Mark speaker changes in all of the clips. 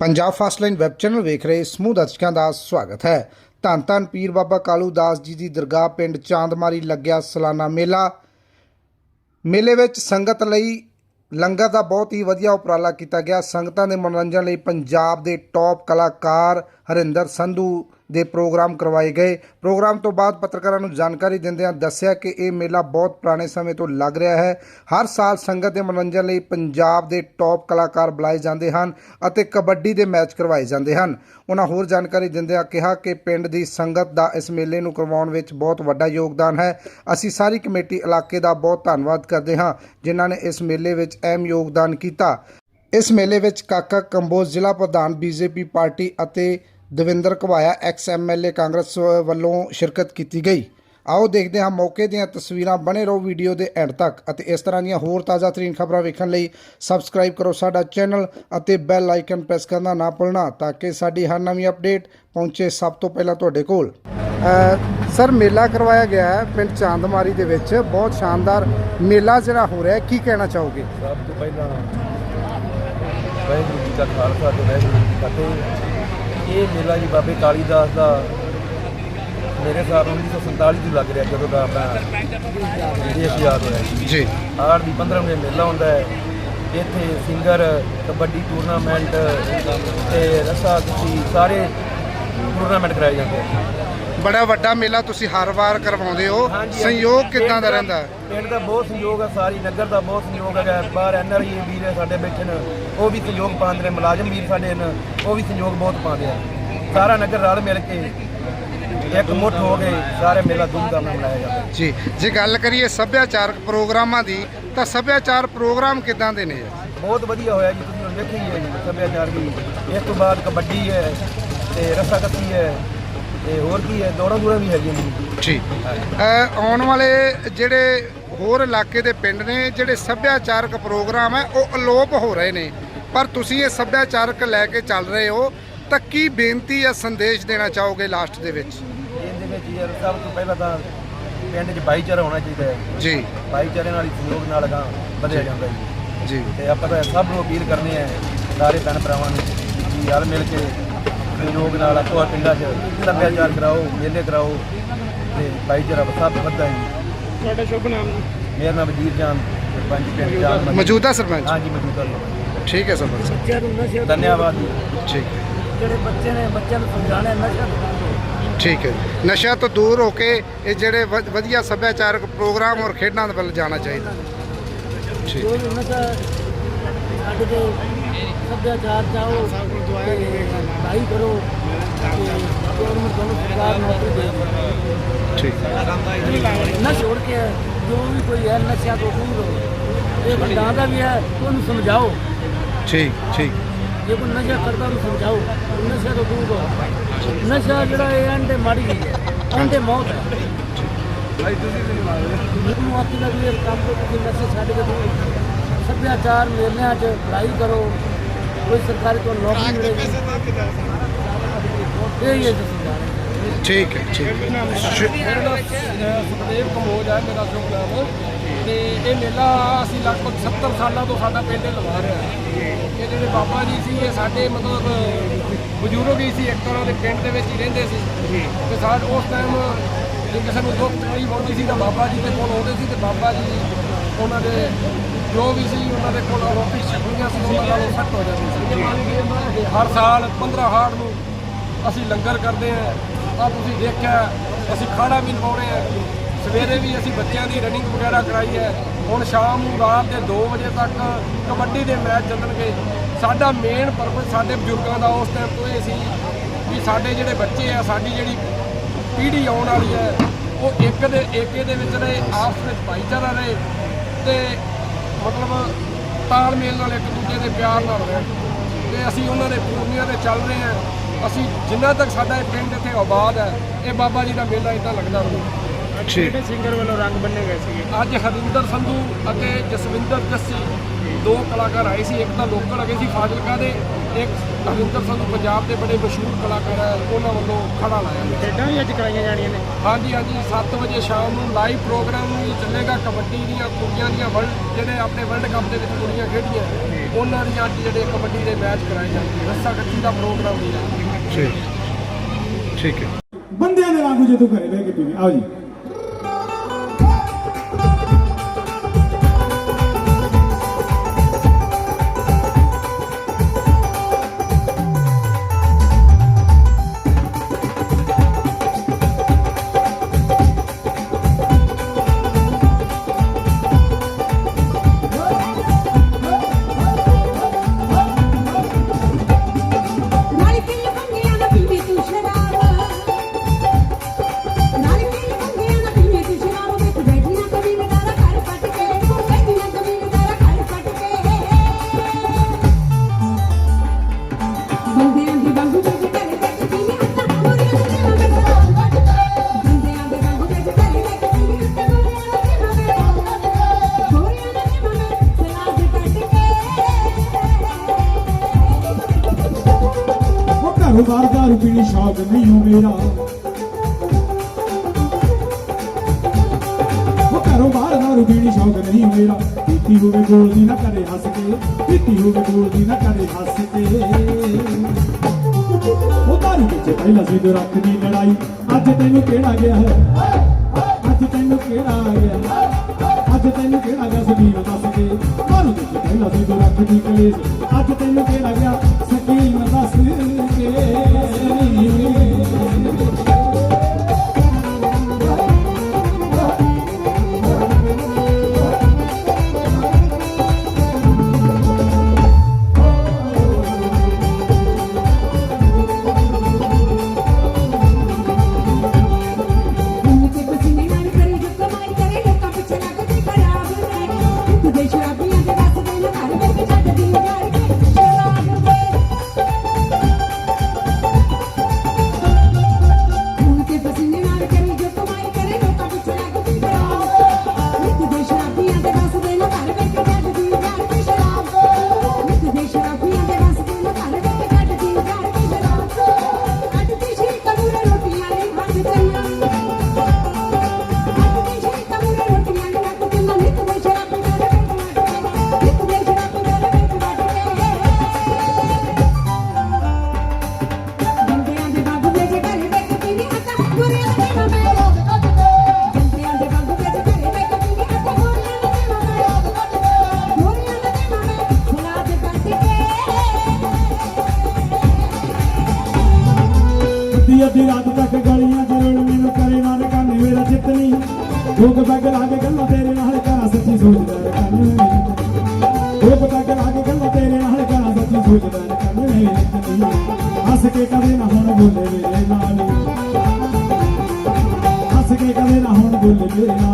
Speaker 1: Punjab fast line web channel ਵੇਖ ਰਹੇ ਸਮੂਹ ਦਰਸ਼ਕਾਂ ਦਾ ਸਵਾਗਤ ਹੈ। ਧੰਨ ਧੰਨ ਪੀਰ ਬਾਬਾ ਕਾਲੂ ਦਾਸ ਜੀ ਦੀ ਦਰਗਾਹ ਪਿੰਡ ਚਾਂਦਮਾਰੀ ਲੱਗਿਆ ਸਾਲਾਨਾ ਮੇਲਾ। ਮੇਲੇ ਵਿੱਚ ਸੰਗਤ ਲਈ ਲੰਗਰ ਦਾ ਬਹੁਤ ਹੀ ਵਧੀਆ ਉਪਰਾਲਾ ਕੀਤਾ ਗਿਆ। ਸੰਗਤਾਂ ਦੇ ਮਨੋਰੰਜਨ ਲਈ ਪੰਜਾਬ ਦੇ ਟੌਪ ਕਲਾਕਾਰ ਹਰਿੰਦਰ ਸੰਧੂ ਦੇ ਪ੍ਰੋਗਰਾਮ ਕਰਵਾਏ ਗਏ। ਪ੍ਰੋਗਰਾਮ ਤੋਂ ਬਾਅਦ ਪੱਤਰਕਾਰਾਂ ਨੂੰ ਜਾਣਕਾਰੀ ਦਿੰਦਿਆਂ ਦੱਸਿਆ ਕਿ ਇਹ ਮੇਲਾ ਬਹੁਤ ਪੁਰਾਣੇ ਸਮੇਂ ਤੋਂ ਲੱਗ ਰਿਹਾ ਹੈ। ਹਰ ਸਾਲ ਸੰਗਤ ਦੇ ਮਨੋਰੰਜਨ ਲਈ ਪੰਜਾਬ ਦੇ ਟੌਪ ਕਲਾਕਾਰ ਬੁਲਾਏ ਜਾਂਦੇ ਹਨ ਅਤੇ ਕਬੱਡੀ ਦੇ ਮੈਚ ਕਰਵਾਏ ਜਾਂਦੇ ਹਨ। ਉਹਨਾਂ ਹੋਰ ਜਾਣਕਾਰੀ ਦਿੰਦਿਆਂ ਕਿਹਾ ਕਿ ਪਿੰਡ ਦੀ ਸੰਗਤ ਦਾ ਇਸ ਮੇਲੇ ਨੂੰ ਕਰਵਾਉਣ ਵਿੱਚ ਬਹੁਤ ਵੱਡਾ ਯੋਗਦਾਨ ਹੈ। ਅਸੀਂ ਸਾਰੀ ਕਮੇਟੀ ਇਲਾਕੇ ਦਾ ਬਹੁਤ ਧੰਨਵਾਦ ਕਰਦੇ ਹਾਂ, ਜਿਨ੍ਹਾਂ ਨੇ ਇਸ ਮੇਲੇ ਵਿੱਚ ਅਹਿਮ ਯੋਗਦਾਨ ਕੀਤਾ। ਇਸ ਮੇਲੇ ਵਿੱਚ ਕਾਕਾ ਕੰਬੋਜ ਜ਼ਿਲ੍ਹਾ ਪ੍ਰਧਾਨ, ਬੀਜੇਪੀ ਪਾਰਟੀ ਅਤੇ ਦਵਿੰਦਰ ਘਵਾਇਆ ਐਕਸ ਐਮਐਲਏ ਕਾਂਗਰਸ ਵੱਲੋਂ ਸ਼ਿਰਕਤ ਕੀਤੀ ਗਈ। ਆਓ ਦੇਖਦੇ ਹਾਂ ਮੌਕੇ ਦੀਆਂ ਤਸਵੀਰਾਂ ਬਣੇ ਰਹੋ ਵੀਡੀਓ ਦੇ ਐਂਡ ਤੱਕ ਅਤੇ ਇਸ ਤਰ੍ਹਾਂ ਦੀਆਂ ਹੋਰ ਤਾਜ਼ਾ ਤਰੀਨ ਖਬਰਾਂ ਵੇਖਣ ਲਈ ਸਬਸਕ੍ਰਾਈਬ ਕਰੋ ਸਾਡਾ ਚੈਨਲ ਅਤੇ ਬੈਲ ਆਈਕਨ ਪ੍ਰੈਸ ਕਰਨਾ ਨਾ ਭੁੱਲਣਾ ਤਾਂ ਕਿ ਸਾਡੀ ਹਰ ਨਵੀਂ ਅਪਡੇਟ ਪਹੁੰਚੇ ਸਭ ਤੋਂ ਪਹਿਲਾਂ ਤੁਹਾਡੇ ਕੋਲ। ਸਰ, ਮੇਲਾ ਕਰਵਾਇਆ ਗਿਆ ਹੈ ਪਿੰਡ ਚਾਂਦਮਾਰੀ ਦੇ ਵਿੱਚ। ਬਹੁਤ ਸ਼ਾਨਦਾਰ ਮੇਲਾ ਜਿਹੜਾ ਹੋ ਰਿਹਾ ਕੀ ਕਹਿਣਾ ਚਾਹੋਗੇ?
Speaker 2: ਸਭ ਤੋਂ ਪਹਿਲਾਂ ਵਾਹਿਗੁਰੂ ਜੀ ਦਾ ਖਾਲਸਾ ਤੇ ਵਾਹਿਗੁਰੂ ਜੀ ਕੀ ਫਤਿਹ। ਇਹ ਮੇਲਾ ਜੀ ਬਾਬੇ ਕਾਲੀਦਾਸ ਦਾ ਮੇਰੇ ਸਾਲ 1947 ਤੋਂ ਲੱਗ ਰਿਹਾ ਜਦੋਂ ਦਾ ਆਪਣਾ ਦੇਸ਼ ਆਜ਼ਾਦ ਹੋਇਆ ਜੀ।
Speaker 1: ਜੀ।
Speaker 2: ਆਰ ਦੀ 15 ਮਹੀਨੇ ਮੇਲਾ ਹੁੰਦਾ ਹੈ। ਇੱਥੇ ਸਿੰਗਰ ਕਬੱਡੀ ਟੂਰਨਾਮੈਂਟ ਤੇ ਰਸਾ ਕੁਸ਼ੀ ਸਾਰੇ ਟੂਰਨਾਮੈਂਟ ਕਰਾਏ ਜਾਂਦੇ ਆ।
Speaker 1: ਬੜਾ ਵੱਡਾ ਮੇਲਾ ਤੁਸੀਂ ਹਰ ਵਾਰ ਕਰਵਾਉਂਦੇ ਹੋ।
Speaker 2: ਹਾਂਜੀ,
Speaker 1: ਸੰਯੋਗ ਕਿੱਦਾਂ ਦਾ ਰਹਿੰਦਾ? ਹੈ?
Speaker 2: ਪਿੰਡ ਦਾ ਬਹੁਤ ਸਹਿਯੋਗ ਹੈ ਸਾਰੀ ਨਗਰ ਦਾ ਬਹੁਤ ਸਹਿਯੋਗ ਹੈਗਾ ਬਾਹਰ ਐਨਆਰਆਈ ਵੀਰ ਹੈ ਸਾਡੇ ਬੈਠੇ ਨੇ ਉਹ ਵੀ ਸਹਿਯੋਗ ਪਾਉਂਦੇ ਨੇ ਮੁਲਾਜ਼ਮ ਵੀਰ ਸਾਡੇ ਨੇ ਉਹ ਵੀ ਸਹਿਯੋਗ ਬਹੁਤ ਪਾਉਂਦੇ ਆ। ਸਾਰਾ ਨਗਰ ਰਲ ਮਿਲ ਕੇ ਇੱਕ ਮੁੱਠ ਹੋ ਕੇ ਸਾਰੇ ਮੇਲਾ ਧੂਮਧਾਮ ਨਾਲ ਮਨਾਇਆ ਜਾਂਦਾ।
Speaker 1: ਜੀ ਜੇ ਗੱਲ ਕਰੀਏ ਸੱਭਿਆਚਾਰਕ ਪ੍ਰੋਗਰਾਮਾਂ ਦੀ ਤਾਂ ਸੱਭਿਆਚਾਰ ਪ੍ਰੋਗਰਾਮ ਕਿੱਦਾਂ ਦੇ ਨੇ?
Speaker 2: ਬਹੁਤ ਵਧੀਆ ਹੋਇਆ ਜੀ ਤੁਸੀਂ ਹੁਣ ਹੈ ਜੀ ਸੱਭਿਆਚਾਰ ਵੀ ਇਸ ਤੋਂ ਬਾਅਦ ਕਬੱਡੀ ਹੈ ਤੇ ਰੱਸਾ ਕੱਸੀ ਹੈ ਤੇ ਹੋਰ ਕੀ ਹੈ? ਦੌੜਾਂ ਦੌੜਾਂ ਵੀ ਹੈਗੀਆਂ ਨੇ।
Speaker 1: ਜੀ। ਆਉਣ ਵਾਲੇ ਜਿਹੜੇ ਹੋਰ ਇਲਾਕੇ ਦੇ ਪਿੰਡ ਨੇ ਜਿਹੜੇ ਸੱਭਿਆਚਾਰਕ ਪ੍ਰੋਗਰਾਮ ਹੈ ਉਹ ਅਲੋਪ ਹੋ ਰਹੇ ਨੇ। ਪਰ ਤੁਸੀਂ ਇਹ ਸੱਭਿਆਚਾਰਕ ਲੈ ਕੇ ਚੱਲ ਰਹੇ ਹੋ ਤਾਂ ਕੀ ਬੇਨਤੀ ਜਾਂ ਸੰਦੇਸ਼ ਦੇਣਾ ਚਾਹੋਗੇ ਲਾਸਟ ਦੇ ਵਿੱਚ?
Speaker 2: ਇਹਦੇ ਵਿੱਚ ਯਾਰ ਸਭ ਤੋਂ ਪਹਿਲਾਂ ਤਾਂ ਪਿੰਡ 'ਚ ਭਾਈਚਾਰਾ ਹੋਣਾ ਚਾਹੀਦਾ ਹੈ।
Speaker 1: ਜੀ।
Speaker 2: ਭਾਈਚਾਰੇ ਨਾਲ ਹੀ ਸਹਿਯੋਗ ਨਾਲ ਅਗਾਂਹ ਵਧਿਆ ਜਾਂਦਾ ਜੀ।
Speaker 1: ਜੀ।
Speaker 2: ਤੇ ਆਪਾਂ ਤਾਂ ਸਭ ਨੂੰ ਅਪੀਲ ਕਰਨੀ ਹੈ ਸਾਰੇ ਭੈਣ ਭਰਾਵਾਂ ਨੂੰ ਕਿ ਰਲ ਮਿਲ ਕੇ ਸਹਿਯੋਗ ਨਾਲ ਆਪੋ ਪਿੰਡਾਂ 'ਚ ਸੱਭਿਆਚਾਰ ਕਰਾਓ ਮੇਲੇ ਕਰਾਓ ਤੇ ਭਾਈਚਾਰਾ ਸਭ ਵੱਧਦਾ ਹੈ
Speaker 3: ਤੁਹਾਡਾ ਸ਼ੁਭ ਨਾਮ? ਜੀ
Speaker 2: ਮੇਰਾ ਨਾਮ ਵਜੀਰ ਜਾਨ ਸਰਪੰਚ ਪਿੰਡ ਜਾਨ।
Speaker 1: ਮੌਜੂਦਾ ਸਰਪੰਚ?
Speaker 2: ਹਾਂਜੀ ਮੌਜੂਦਾ।
Speaker 1: ਠੀਕ ਹੈ ਸਰਪੰਚ ਸਾਹਿਬ।
Speaker 3: ਬੱਚਿਆਂ ਨੂੰ ਨਸ਼ੇ
Speaker 2: ਧੰਨਵਾਦ ਜੀ।
Speaker 1: ਠੀਕ ਹੈ।
Speaker 3: ਜਿਹੜੇ ਬੱਚੇ ਨੇ ਬੱਚਿਆਂ ਨੂੰ ਸਮਝਾਣਾ ਨਸ਼ਾ
Speaker 1: ਠੀਕ ਹੈ ਜੀ। ਨਸ਼ਾ ਤੋਂ ਦੂਰ ਹੋ ਕੇ ਇਹ ਜਿਹੜੇ ਵਧੀਆ ਸੱਭਿਆਚਾਰਕ ਪ੍ਰੋਗਰਾਮ ਔਰ ਖੇਡਾਂ ਦੇ ਵੱਲ ਜਾਣਾ ਚਾਹੀਦਾ। ਠੀਕ।
Speaker 3: ਜੋ ਵੀ ਨਸ਼ਾ ਸਾਡੇ ਦੇ ਸੱਭਿਆਚਾਰ ਚਾਹੋ ਭਾਈ ਕਰੋ ਗਵਰਨਮੈਂਟ ਤੁਹਾਨੂੰ ਸਰਕਾਰ ਨੌਕਰੀ ਦੇ
Speaker 1: ਠੀਕ।
Speaker 3: ਨਾ ਛੋੜ ਕੇ ਜੋ ਵੀ ਕੋਈ ਹੈ ਨਸ਼ਿਆਂ ਤੋਂ ਦੂਰ ਹੋ ਇਹ ਬੰਦਾ ਦਾ ਵੀ ਹੈ ਉਹਨੂੰ ਸਮਝਾਓ।
Speaker 1: ਠੀਕ ਠੀਕ।
Speaker 3: ਜੇ ਕੋਈ ਨਸ਼ਾ ਕਰਦਾ ਉਹਨੂੰ ਸਮਝਾਓ। ਨਸ਼ੇ ਤੋਂ ਦੂਰ ਹੋ ਨਸ਼ਾ ਜਿਹੜਾ ਇਹ ਅੰਡੇ ਮਾੜੀ ਗਈ ਹੈ। ਅੰਡੇ ਮੌਤ ਹੈ। ਭਾਈ ਤੁਸੀਂ ਵੀ ਮੈਨੂੰ ਆਪੀ ਲੱਗ ਰਿਹਾ ਕੰਮ ਤੋਂ ਤੁਸੀਂ ਨਸ਼ੇ ਛੱਡ ਕੇ ਸੱਭਿਆਚਾਰ ਮੇਲਿਆਂ 'ਚ ਪੜ੍ਹਾਈ ਕਰੋ। ਕੋਈ ਸਰਕਾਰੀ ਤੋਂ ਨੌਕਰੀ ਮਿਲੇਗੀ। ਇਹ ਹੀ ਹੈ ਜੀ ਸਮਝਾ ਰਹੇ
Speaker 1: ਠੀਕ ਹੈ ਠੀਕ
Speaker 4: ਮੇਰਾ ਨਾਮ ਸੁਖਦੇਵ ਕੰਬੋਜ ਹੈ। ਮੇਰਾ ਸ਼ੁਭ ਨਾਮ। ਤੇ ਇਹ ਮੇਲਾ ਅਸੀਂ ਲਗਭਗ 70 ਸਾਲਾਂ ਤੋਂ ਸਾਡਾ ਪਿੰਡ ਲਵਾ ਰਿਹਾ ਇਹ ਜਿਹੜੇ ਬਾਬਾ ਜੀ ਸੀ ਇਹ ਸਾਡੇ ਮਤਲਬ ਬਜ਼ੁਰਗ ਹੀ ਸੀ ਇੱਕ ਤਰ੍ਹਾਂ ਦੇ ਪਿੰਡ ਦੇ ਵਿੱਚ ਹੀ ਰਹਿੰਦੇ ਸੀ। ਤੇ ਸਾਡ ਉਸ ਟਾਈਮ ਜੇ ਕਿਸੇ ਨੂੰ ਦੁੱਖ ਤਕਲੀਫ ਹੁੰਦੀ ਸੀ ਤਾਂ ਬਾਬਾ ਜੀ ਦੇ ਕੋਲ ਆਉਂਦੇ ਸੀ ਤੇ ਬਾਬਾ ਜੀ ਉਹਨਾਂ ਦੇ ਜੋ ਵੀ ਸੀ, ਉਹਨਾਂ ਦੇ ਕੋਲ ਰੋਟੀ ਛਕਣੀਆਂ ਸੀ, ਉਹਨਾਂ ਨਾਲ ਸੱਟ ਹੋ ਜਾਂਦੀ ਸੀ। ਹਰ ਸਾਲ 15 ਹਾੜ ਨੂੰ ਅਸੀਂ ਲੰਗਰ ਕਰਦੇ ਆ ਆ ਤੁਸੀਂ ਦੇਖਿਆ, ਅਸੀਂ ਖਾਣਾ ਵੀ ਲਵਾਉਣੇ ਆ ਸਵੇਰੇ ਵੀ ਅਸੀਂ ਬੱਚਿਆਂ ਦੀ ਰਨਿੰਗ ਵਗੈਰਾ ਕਰਾਈ ਹੈ। ਹੁਣ ਸ਼ਾਮ ਨੂੰ ਰਾਤ ਦੇ 2 ਵਜੇ ਤੱਕ ਕਬੱਡੀ ਦੇ ਮੈਚ ਚੱਲਣਗੇ। ਸਾਡਾ ਮੇਨ ਪਰਪਸ ਸਾਡੇ ਬਜ਼ੁਰਗਾਂ ਦਾ ਉਸ ਟਾਈਮ ਤੋਂ ਇਹ ਸੀ ਵੀ ਸਾਡੇ ਜਿਹੜੇ ਬੱਚੇ ਆ, ਸਾਡੀ ਜਿਹੜੀ ਪੀੜ੍ਹੀ ਆਉਣ ਵਾਲੀ ਹੈ, ਉਹ ਇੱਕ ਦੇ ਏਕੇ ਦੇ ਵਿੱਚ ਰਹੇ, ਆਪਸ ਵਿੱਚ ਭਾਈਚਾਰਾ ਰਹੇ। ਤੇ ਮਤਲਬ ਤਾਲਮੇਲ ਨਾਲ ਇੱਕ ਦੂਜੇ ਦੇ ਪਿਆਰ ਨਾਲ ਰਹਿਣ ਤੇ ਅਸੀਂ ਉਹਨਾਂ ਦੇ ਪੂਰਨੀਆਂ ਤੇ ਚੱਲ ਰਹੇ ਹਾਂ। ਅਸੀਂ ਜਿੰਨਾ ਤੱਕ ਸਾਡਾ ਇਹ ਪਿੰਡ ਇੱਥੇ ਆਬਾਦ ਹੈ ਇਹ ਬਾਬਾ ਜੀ ਦਾ ਮੇਲਾ ਇਦਾਂ ਲੱਗਦਾ ਰਹੂ।
Speaker 1: ਠੀਕ
Speaker 4: ਸਿੰਗਰ ਵੱਲੋਂ ਰੰਗ ਬੰਨੇ ਗਏ ਸੀਗੇ? ਅੱਜ ਹਰਿੰਦਰ ਸੰਧੂ ਅਤੇ ਜਸਵਿੰਦਰ ਜੱਸੀ ਦੋ ਕਲਾਕਾਰ ਆਏ ਸੀ। ਇੱਕ ਤਾਂ ਲੋਕਲ ਹੈਗੇ ਸੀ ਫਾਜ਼ਿਲਕਾ ਦੇ ਇੱਕ ਹਰਿੰਦਰ ਸਿੰਘ ਪੰਜਾਬ ਦੇ ਬੜੇ ਮਸ਼ਹੂਰ ਕਲਾਕਾਰ ਹੈ ਉਹਨਾਂ ਵੱਲੋਂ ਖੜਾ ਲਾਇਆ ਗਿਆ।
Speaker 5: ਖੇਡਾਂ ਵੀ ਅੱਜ ਕਰਾਈਆਂ ਜਾਣੀਆਂ ਨੇ?
Speaker 4: ਹਾਂਜੀ ਹਾਂਜੀ 7 ਵਜੇ ਸ਼ਾਮ ਨੂੰ ਲਾਈਵ ਪ੍ਰੋਗਰਾਮ ਵੀ ਚੱਲੇਗਾ ਕਬੱਡੀ ਦੀਆਂ ਕੁੜੀਆਂ ਦੀਆਂ ਵਰਲਡ ਜਿਹੜੇ ਆਪਣੇ ਵਰਲਡ ਕੱਪ ਦੇ ਵਿੱਚ ਕੁੜੀਆਂ ਖੇਡੀਆਂ ਉਹਨਾਂ ਦੀਆਂ ਅੱਜ ਜਿਹੜੇ ਕਬੱਡੀ ਦੇ ਮੈਚ ਕਰਾਏ ਜਾਣਗੇ। ਰੱਸਾ ਕੱਚੀ ਦਾ ਪ੍ਰੋਗਰਾਮ ਵੀ ਹੈ।
Speaker 1: ਠੀਕ। ਠੀਕ ਹੈ।
Speaker 6: ਬੰਦਿਆਂ ਦੇ ਵਾਂਗੂ ਜਦੋਂ ਘਰੇ ਬਹਿ ਕੇ ਪੀਵੇ ਆਓ ਜੀ।
Speaker 7: ਘਰੋਂ
Speaker 6: ਬਾਹਰ ਦਾਰੂ ਪੀਣੀ ਸ਼ੌਕ ਨਹੀਂ ਹੋ ਮੇਰਾ। ਉਹ ਘਰੋਂ ਬਾਹਰ ਦਾਰੂ ਪੀਣੀ ਸ਼ੌਕ ਨਹੀਂ ਹੋ ਮੇਰਾ। ਪੀਤੀ ਹੋਵੇ ਗੋਲ ਦੀ ਨਾ ਕਰੇ ਹੱਸ ਕੇ, ਪੀਤੀ ਹੋਵੇ ਗੋਲ ਦੀ ਨਾ ਕਰੇ ਹੱਸ ਕੇ। ਉਹ ਦਾਰੂ ਵਿੱਚ ਪਹਿਲਾਂ ਸੀ ਦੋ ਰੱਖ ਦੀ ਲੜਾਈ, ਅੱਜ ਤੈਨੂੰ ਕਿਹੜਾ ਗਿਆ ਹੈ? ਅੱਜ ਤੈਨੂੰ ਕਿਹੜਾ ਗਿਆ ਅੱਜ ਤੈਨੂੰ ਕਿਹੜਾ ਗਿਆ ਸਕੀਮ ਦੱਸ ਕੇ? ਦਾਰੂ ਵਿੱਚ ਪਹਿਲਾਂ ਸੀ ਦੋ ਰੱਖ ਦੀ ਕਲੇਸ਼। ਅੱਧੀ ਅੱਧੀ ਰਾਤ ਤੱਕ ਗਲੀਆਂ ਚ ਰੋਲ ਮੈਨੂੰ ਕਰੇ ਨਾ ਕੰਨ ਮੇਰਾ ਜਿੱਤਨੀ ਲੋਕ ਬੈਗ ਲਾ ਕੇ ਗੱਲਾਂ ਤੇਰੇ ਨਾਲ ਕਰਾਂ ਸੱਚੀ ਸੋਚਦਾ ਕੰਨ ਲੋਕ ਬੈਗ ਲਾ ਕੇ ਗੱਲਾਂ ਤੇਰੇ ਨਾਲ ਕਰਾਂ ਸੱਚੀ ਸੋਚਦਾ ਕੰਨ ਹੱਸ ਕੇ ਕਦੇ ਨਾ ਹੁਣ ਬੋਲੇ ਮੇਰੇ ਨਾਲ। ਹੱਸ ਕੇ ਕਦੇ ਨਾ ਹੁਣ ਬੋਲੇ ਮੇਰੇ ਨਾਲ।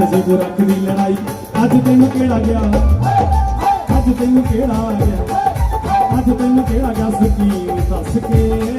Speaker 6: ਦਾਰੂ ਤੋਂ ਰੱਖ ਦੀ ਲੜਾਈ। ਅੱਜ ਤੈਨੂੰ ਕਿਹੜਾ ਗਿਆ? ਅੱਜ ਤੈਨੂੰ ਕਿਹੜਾ ਗਿਆ? ਅੱਜ ਤੈਨੂੰ ਕਿਹੜਾ ਗਿਆ? ਸਕੀਮ ਦੱਸ ਕੇ।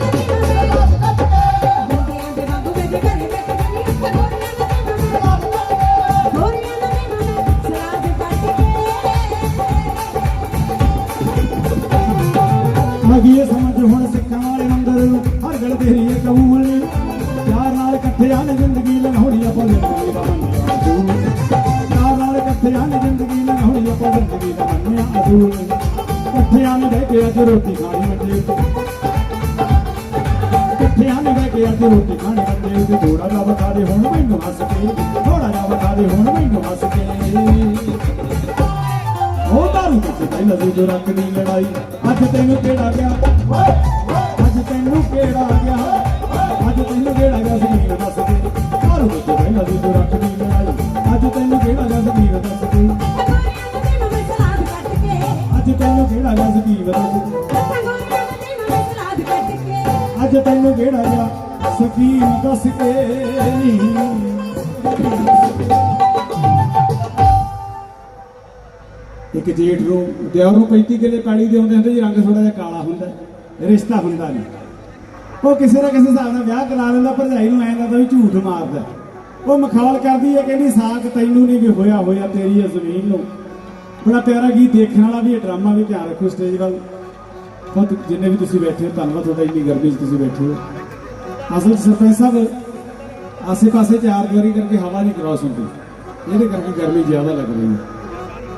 Speaker 7: Thank you. ਥੋੜਾ ਹੁਣ ਮੈਨੂੰ ਹੱਸ ਕੇ ਉਹ ਦਾਰੂ ਵਿੱਚ ਪਹਿਲਾਂ ਸੀ ਜੋ ਰੱਖ ਲੜਾਈ। ਅੱਜ ਤੈਨੂੰ ਕਿਹੜਾ ਗਿਆ? ਅੱਜ ਤੈਨੂੰ ਕਿਹੜਾ ਗਿਆ? ਅੱਜ ਤੈਨੂੰ ਕਿਹੜਾ ਗਿਆ ਜ਼ਮੀਨ ਦੱਸ ਦੇ ਦਾਰੂ ਵਿੱਚ ਪਹਿਲਾਂ ਸੀ ਜੋ ਰੱਖ ਲੜਾਈ। ਅੱਜ ਤੈਨੂੰ ਕਿਹੜਾ ਗਿਆ ਜ਼ਮੀਨ ਦੱਸ ਦੇ ਅੱਜ ਤੈਨੂੰ ਕਿਹੜਾ ਗਿਆ ਜ਼ਮੀਨ ਦੱਸ ਅੱਜ ਤੈਨੂੰ ਕਿਹੜਾ ਗਿਆ ਸਕੀਮ ਦੱਸ ਕੇ? ਇੱਕ ਜੇਠ ਨੂੰ, ਦਿਓਰ ਨੂੰ 35 ਕਿੱਲੇ ਪੈਲੀ ਦੇ ਆਉਂਦੇ ਹੁੰਦੇ ਜੀ ਰੰਗ ਥੋੜਾ ਜਿਹਾ ਕਾਲਾ ਹੁੰਦਾ, ਰਿਸ਼ਤਾ ਹੁੰਦਾ ਨਹੀਂ। ਉਹ ਕਿਸੇ ਨਾ ਕਿਸੇ ਹਿਸਾਬ ਨਾਲ ਵਿਆਹ ਕਰਾ ਲੈਂਦਾ, ਭਰਜਾਈ ਨੂੰ ਐਂ ਲੱਗਦਾ ਵੀ ਝੂਠ ਮਾਰਦਾ। ਉਹ ਮਖੌਲ ਕਰਦੀ ਹੈ, ਕਹਿੰਦੀ ਸਾਕ ਤੈਨੂੰ ਨਹੀਂ ਵੀ ਹੋਇਆ ਹੋਇਆ ਤੇਰੀ ਹੈ ਜ਼ਮੀਨ ਨੂੰ। ਬੜਾ ਪਿਆਰਾ ਗੀਤ ਦੇਖਣ ਵਾਲਾ ਵੀ ਇਹ ਡਰਾਮਾ ਵੀ ਧਿਆਨ ਰੱਖੋ ਸਟੇਜ ਵੱਲ। ਬਹੁਤ, ਜਿੰਨੇ ਵੀ ਤੁਸੀਂ ਬੈਠੇ ਹੋ, ਧੰਨਵਾਦ ਤੁਹਾਡਾ, ਇੰਨੀ ਗਰਮੀ 'ਚ ਤੁਸੀਂ ਬੈਠੇ ਹੋ। ਅਸਲ 'ਚ ਸਰਪੰਚ ਸਾਹਿਬ, ਆਸੇ-ਪਾਸੇ ਚਾਰ ਦੀਵਾਰੀ ਕਰਕੇ ਹਵਾ ਨਹੀਂ ਕ੍ਰਾਸ ਹੁੰਦੀ। ਇਹਦੇ ਕਰਕੇ ਗਰਮੀ ਜ਼ਿਆਦਾ ਲੱਗ ਰਹੀ ਹੈ।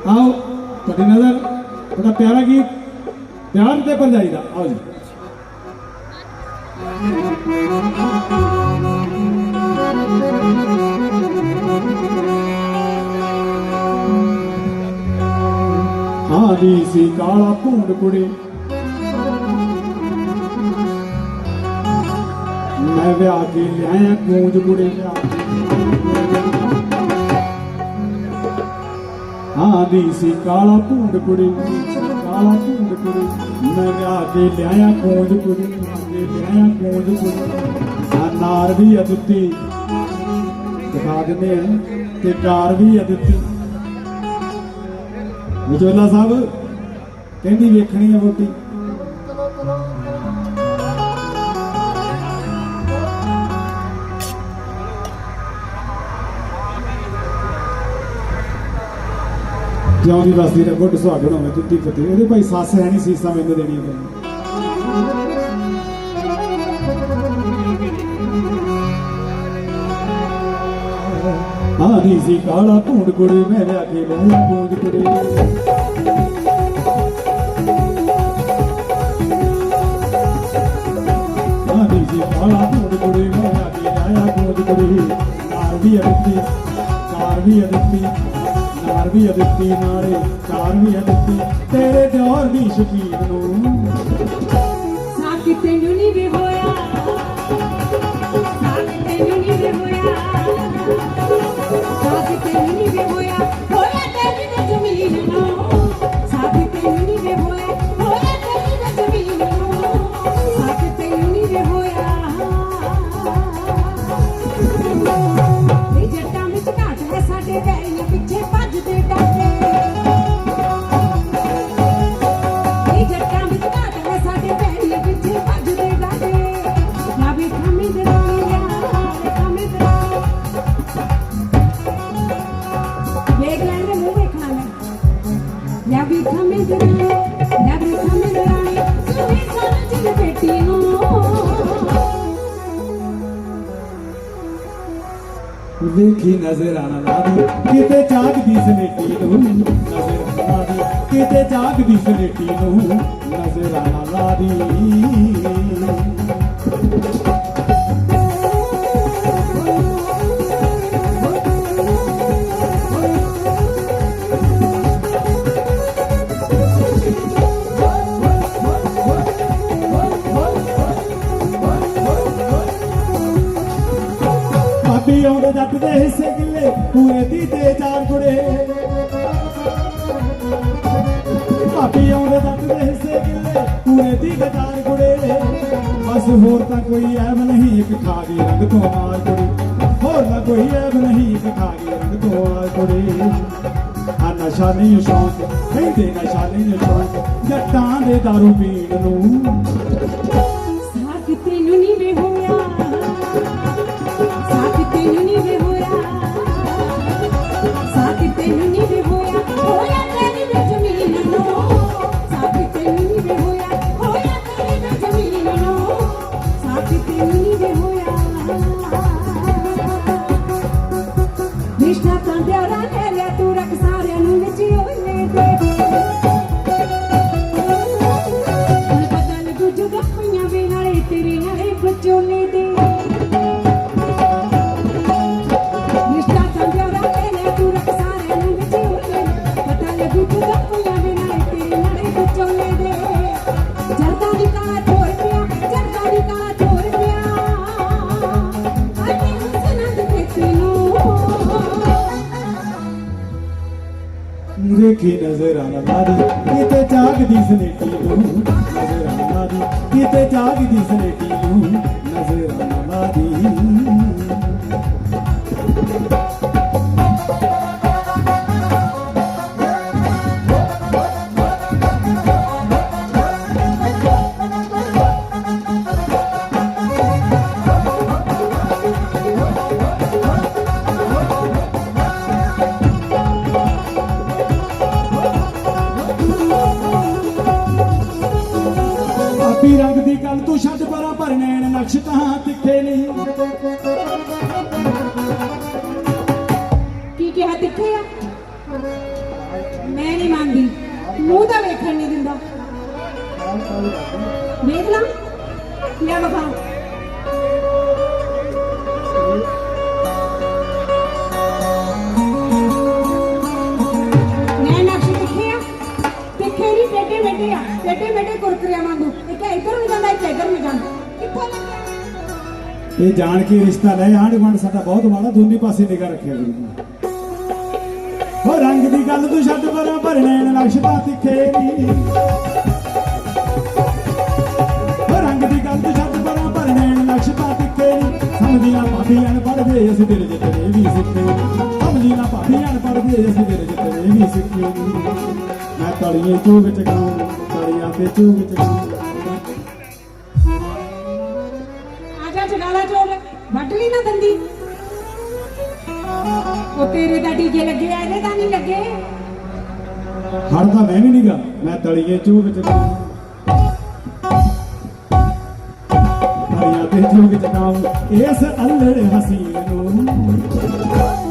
Speaker 7: ਆਓ ਤੁਹਾਡੀ ਨਜ਼ਰ ਬੜਾ ਪਿਆਰਾ ਗੀਤ, ਪਿਆਰ ਤੇ ਭਰਜਾਈ ਦਾ। ਆਓ ਜੀ। ਆਦੀ ਸੀ ਕਾਲਾ ਭੂੰਡ ਕੁੜੀ। ਮੈਂ ਵਿਆਹ ਕੇ ਲਿਆਇਆ ਕੂੰਜ ਕੁੜੇ। ਵਿਆਹ ਆਦੀ ਸੀ, ਕਾਲਾ ਭੂੰਡ ਕੁੜੀ, ਕਾਲਾ ਭੂੰਡ ਕੁੜੀ, ਮੈਂ ਵਿਆਹ ਕੇ ਲਿਆਇਆ ਕੂੰਜ ਕੁੜੀ ਕੇ ਲਿਆਇਆ ਕੂੰਜ ਕੁੜੀ। ਆ ਨਾਰ ਵੀ ਅਦੁੱਤੀ, ਦਿਖਾ ਦਿੰਦੇ ਆ ਤੇ ਕਾਰ ਵੀ ਅਦੁੱਤੀ। ਵਿਜੋਲਾ ਸਾਹਿਬ ਕਹਿੰਦੀ ਵੇਖਣੀ ਆ ਵੋਟੀ। ਜਿਉਂ ਦੀ ਵਸਦੀ ਨੇ ਗੁੱਡ ਸੁਹਾਗਣ ਹੋਵੇ ਤੁੱਤੀ ਫਤੀ ਇਹਦੇ ਭਾਈ ਸੱਸ ਹੈ ਨਹੀਂ ਸੀਸਾਂ ਮੈਨੂੰ ਦੇਣੀਆਂ ਪੈਣੀਆਂ ਆਦੀ ਸੀ ਕਾਲਾ ਭੂੰਡ ਕੁੜੀ ਮੈਂ ਲਿਆ ਕੇ ਲਿਆ ਪੂੰਜ ਕੁੜੀ ਆਦੀ ਸੀ ਕਾਲਾ ਭੂੰਡ ਕੁੜੀ ਮੈਂ ਲਿਆ ਕੇ ਲਿਆ ਪੂੰਜ ਕੁੜੀ ਨਾਰ ਵੀ ਅਦਿੱਤੀ ਕਾਰ ਵੀ ਅਦਿੱਤੀ ਨਾਰ ਵੀ ਦਿੱਤੀ ਨਾਲੇ ਕਾਰ ਵੀ ਦਿੱਤੀ ਤੇਰੇ ਦਿਓਰ ਦੀ ਸ਼ਕੀਰ ਨੂੰ। ਕਿਤੇ ਜਾਗਦੀ ਸਨੇਟੀ ਨੂੰ ਨਜ਼ਰ ਆਣਾ ਲਾਦੀ ਭਾਬੀ ਆਉਂਦੇ ਜੱਟ ਦੇ ਹਿੱਸੇ ਕਿੱਲੇ ਪੂਰੇ ਦੀ ਤੇ ਚਾਰ ਕੁੜੇ ਭਾਬੀ ਆਉਂਦੇ ਜੱਟ ਹਿੱਸੇ ਕਿੱਲੇ ਪੂਰੇ ਦੀ ਤੇ ਚਾਰ ਬਸ ਹੋਰ ਤਾਂ ਕੋਈ ਐਬ ਨਹੀਂ, ਇੱਕ ਖਾ ਗਈ ਰੰਗ ਤੋਂ ਮਾਰ ਕੁੜੀ ਹੋਰ ਨਾ ਕੋਈ ਐਬ ਨਹੀਂ, ਇੱਕ ਖਾ ਗਈ ਰੰਗ ਤੋਂ ਮਾਰ ਕੁੜੀ ਆ ਨਸ਼ਾ ਨਹੀਂ ਸ਼ੌਂਕ ਕਹਿੰਦੇ ਨਸ਼ਾ ਨਹੀਂ ਸ਼ੌਂਕ ਜੱਟਾਂ ਦੇ ਦਾਰੂ ਪੀਣ ਨੂੰ।
Speaker 6: ပြရတဲ့လေသူရကစားရနူးချီဝင်နေ
Speaker 7: တဲ့ ਨਜ਼ਰ ਕਿਤੇ ਜਾਗਦੀ ਸਨੇਟੀ ਨੂੰ।
Speaker 6: ਮੂੰਹ ਤਾਂ ਵੇਖਣ ਨਹੀਂ ਦਿੰਦਾ। ਦੇਖ ਲਾ। ਲਿਆ ਬਖਾ ਮੈਂ ਨਕਸ਼ ਤਿੱਖੇ ਆ। ਤਿੱਖੇ ਨਹੀਂ ਟੇਡੇ ਮੇਡੇ ਆ। ਟੇਡੇ ਮੇਡੇ ਕੁਰਕਰਿਆਂ ਵਾਂਗੂ। ਇੱਕ ਇੱਧਰ ਨੂੰ ਜਾਂਦਾ, ਇੱਕ ਇੱਧਰ ਨੂੰ ਜਾਂਦਾ। ਕਿੱਥੋਂ ਲੱਗਿਆ
Speaker 7: ਇਹ ਜਾਣ ਕੇ ਰਿਸ਼ਤਾ ਲੈ ਆਂਢ ਗੁਆਂਢ ਸਾਡਾ ਬਹੁਤ ਮਾੜਾ, ਦੋਨੇ ਪਾਸੇ ਨਿਗਾਹ ਰੱਖਿਆ ਗੁਰੂ ਜੀ। ਹੋ ਰੰਗ ਦੀ ਗੱਲ ਤੂੰ ਛੱਡ ਪਰਾਂ ਪਰ ਨੈਣ ਤਾਂ ਤਿੱਖੇ ਨਹੀਂ ਹੋ ਰੰਗ ਦੀ ਗੱਲ ਤੂੰ ਛੱਡ ਪਰਾਂ ਭਰਨੇ ਨੈਣ ਨਕਸ਼ ਤਾਂ ਤਿੱਖੇ ਨਹੀਂ ਸਮਝੀ ਨਾ ਭਾਬੀ ਅਨਪੜ੍ਹ ਦੇ ਅਸੀਂ ਤੇਰੇ ਜਿੱਤੇ ਵੀ ਸਿੱਖੇ। ਸਮਝੀ ਨਾ ਭਾਬੀ ਅਨਪੜ੍ਹ ਦੇ ਅਸੀਂ ਤੇਰੇ ਜਿੱਤੇ ਵੀ ਸਿੱਖੇ। ਮੈਂ ਤਲੀਏ ਚੂਗ ਚਗਾਉਂ ਤਲੀਆਂ ਤੇ ਚੂਗ ਚ
Speaker 6: ਆਜਾ ਉਹ ਤੇਰੇ ਦਾ ਡੀਜੇ ਲੱਗੇ ਆ, ਇਹਦੇ ਤਾਂ ਨਹੀਂ ਲੱਗੇ।
Speaker 7: ਹੜਦਾ ਮੈਂ ਵੀ ਨਹੀਂਗਾ ਮੈਂ ਤਲੀਏ ਚੂਗ ਚਗਾਉਂ ਤਲੀਆਂ ਤੇ ਚੂਗ ਚਗਾਉਂ ਇਸ ਅਲੜ ਹਸੀਨ ਨੂੰ।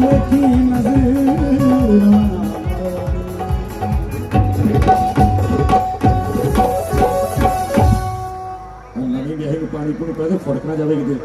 Speaker 7: ਵੇਖੀ ਨਜ਼ਰ ਆ ਮਾਰੀ
Speaker 6: ਸਾਥ ਤੈਨੂੰ ਨਹੀਂ